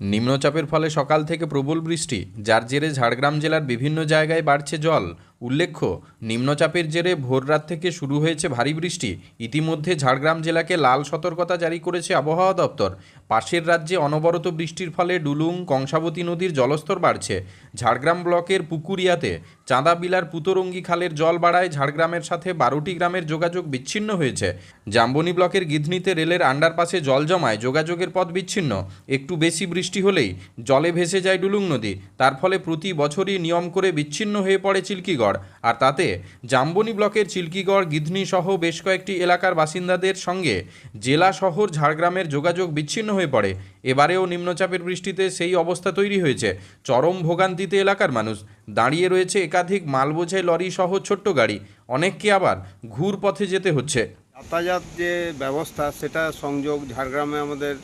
নিম্নচাপের ফলে সকাল থেকে প্রবল বৃষ্টি যার জেরে ঝাড়গ্রাম জেলার বিভিন্ন জায়গায় বাড়ছে জল। উল্লেখ্য, নিম্নচাপের জেরে ভোররাত থেকে শুরু হয়েছে ভারী বৃষ্টি। ইতিমধ্যে ঝাড়গ্রাম জেলাকে লাল সতর্কতা জারি করেছে আবহাওয়া দপ্তর। পাশের রাজ্যে অনবরত বৃষ্টির ফলে ডুলুং, কংসাবতী নদীর জলস্তর বাড়ছে। ঝাড়গ্রাম ব্লকের পুকুরিয়াতে চাঁদাবিলার পুতরঙ্গি খালের জল বাড়ায় ঝাড়গ্রামের সাথে বারোটি গ্রামের যোগাযোগ বিচ্ছিন্ন হয়েছে। জাম্বনি ব্লকের গিধনিতে রেলের আন্ডারপাসে জল জমায় যোগাযোগের পথ বিচ্ছিন্ন। একটু বেশি বৃষ্টি হলেই জলে ভেসে যায় ডুলুং নদী। তার ফলে প্রতি বছরই নিয়ম করে বিচ্ছিন্ন হয়ে পড়ে চিল্কিগড়। আর তাতে জাম্বনি ব্লকের চিল্কিগড়, গিধনি সহ বেশ কয়েকটি এলাকার বাসিন্দাদের সঙ্গে জেলা শহর ঝাড়গ্রামের যোগাযোগ বিচ্ছিন্ন হয়ে পড়ে। এবারেও নিম্নচাপের বৃষ্টিতে সেই অবস্থা তৈরি হয়েছে। চরম ভোগান্তিতে এলাকার মানুষ। দাঁড়িয়ে রয়েছে একাধিক মালবোঝাই লরি সহ ছোট্ট গাড়ি। অনেককে আবার ঘুর পথে যেতে হচ্ছে। যাতায়াত যে ব্যবস্থা, সেটা সংযোগ ঝাড়গ্রামে আমাদের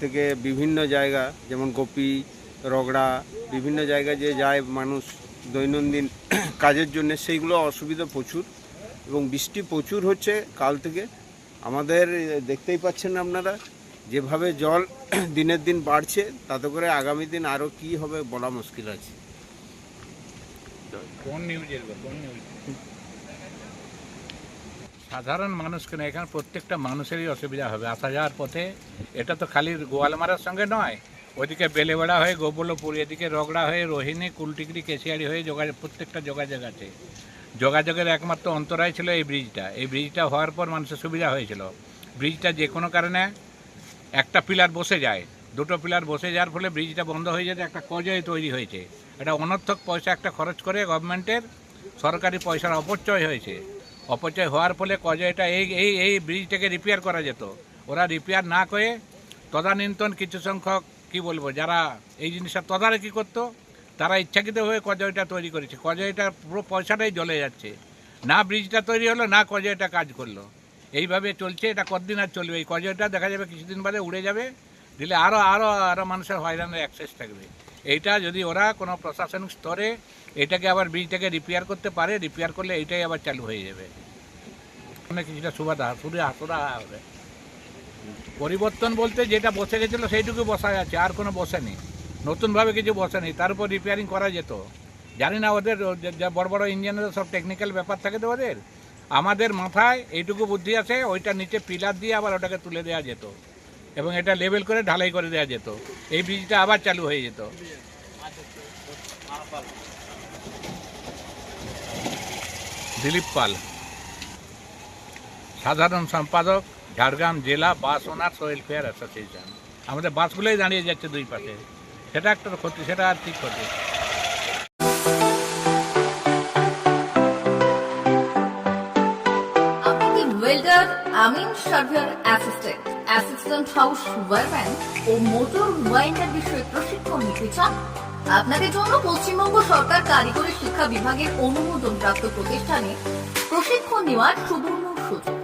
থেকে বিভিন্ন জায়গা, যেমন গোপী, রগড়া, বিভিন্ন জায়গায় যে যায় মানুষ দৈনন্দিন কাজের জন্য সেইগুলো অসুবিধা প্রচুর এবং বৃষ্টি প্রচুর হচ্ছে কাল থেকে। আমাদের দেখতেই পাচ্ছেন আপনারা যেভাবে জল দিনের দিন বাড়ছে তাতে করে আগামী দিন আরও কী হবে বলা মুশকিল আছে। কোন কোন সাধারণ মানুষকে না এখানে প্রত্যেকটা মানুষেরই অসুবিধা হবে। আসা যাওয়ার পথে এটা তো খালি গোয়ালমারার সঙ্গে নয় ওইদিকে বেলেবেড়া হয়ে গোবলপুর এদিকে রগড়া হয়ে রোহিণী কুলটিকরি কেশিয়ারি হয়ে যোগাযোগ প্রত্যেকটা যোগাযোগ আছে। যোগাযোগের একমাত্র অন্তরায় ছিল এই ব্রিজটা। এই ব্রিজটা হওয়ার পর মানুষের সুবিধা হয়েছিল। ব্রিজটা যে কোনো কারণে একটা পিলার বসে যায়। দুটো পিলার বসে যাওয়ার ফলে ব্রিজটা বন্ধ হয়ে যেতে একটা কজয় তৈরি হয়েছে। এটা অনর্থক পয়সা একটা খরচ করে গভর্নমেন্টের সরকারি পয়সার অপচয় হয়েছে। অপচয় হওয়ার ফলে কজয়টা এই এই এই ব্রিজটাকে রিপেয়ার করা যেত। ওরা রিপেয়ার না করে তদানীন্তন কিছু সংখ্যক কি বলব, যারা এই জিনিসটা তদারকি করতো, তারা ইচ্ছাকৃত হয়ে কজয়টা তৈরি করেছে। কজয়টার পুরো পয়সাটাই জ্বলে যাচ্ছে। না ব্রিজটা তৈরি হলো, না কজয়টা কাজ করল। এইভাবে চলছে, এটা কতদিন আর চলবে? এই কজয়টা দেখা যাবে কিছুদিন বাদে উড়ে যাবে, দিলে আরও আরও আরও মানুষের হয়রানের অ্যাক্সেস থাকবে। এইটা যদি ওরা কোনো প্রশাসনিক স্তরে এটাকে আবার ব্রিজটাকে রিপেয়ার করতে পারে রিপেয়ার করলে এইটাই আবার চালু হয়ে যাবে। কিছুটা সুবিধা শুধু হাসুরা হবে। পরিবর্তন বলতে যেটা বসে গেছিল সেইটুকু বসা আছে, আর কোনো বসেনি নতুনভাবে কিছু বসেনি তার উপর রিপেয়ারিং করা যেত। জানি না ওদের যে- বড় বড় ইঞ্জিনিয়ারের সব টেকনিক্যাল ব্যাপার থাকে তো ওদের। আমাদের মাথায় এইটুকু বুদ্ধি আছে, ওইটা নিচে পিলার দিয়ে আবার ওটাকে তুলে দেওয়া যেত। এবং এটা লেভেল করে ঢালাই করে দেওয়া যেত। এই ব্রিজটা আবার চালু হয়ে যেত। দিলীপ পাল, সাধারণ সম্পাদক। ঝাড়গ্রাম জেলা বাস ওনার্স ওয়েলফেয়ার অ্যাসোসিয়েশন আমাদের বাসগুলোই দাঁড়িয়ে যাচ্ছে দুই পাশে। সেটা একটা ক্ষতি, সেটা আর ঠিক ক্ষতি? ওয়েল্ডার আমিন surveyor assistant assistant house wireman ও মোটর ওয়াইন্ডার বিষয়ে প্রশিক্ষণ নিতে চান? আপনাদের জন্য পশ্চিমবঙ্গ সরকার কারিগরি শিক্ষা বিভাগের অনুমোদন প্রাপ্ত প্রতিষ্ঠানে প্রশিক্ষণ নেওয়ার সুবর্ণ সুযোগ।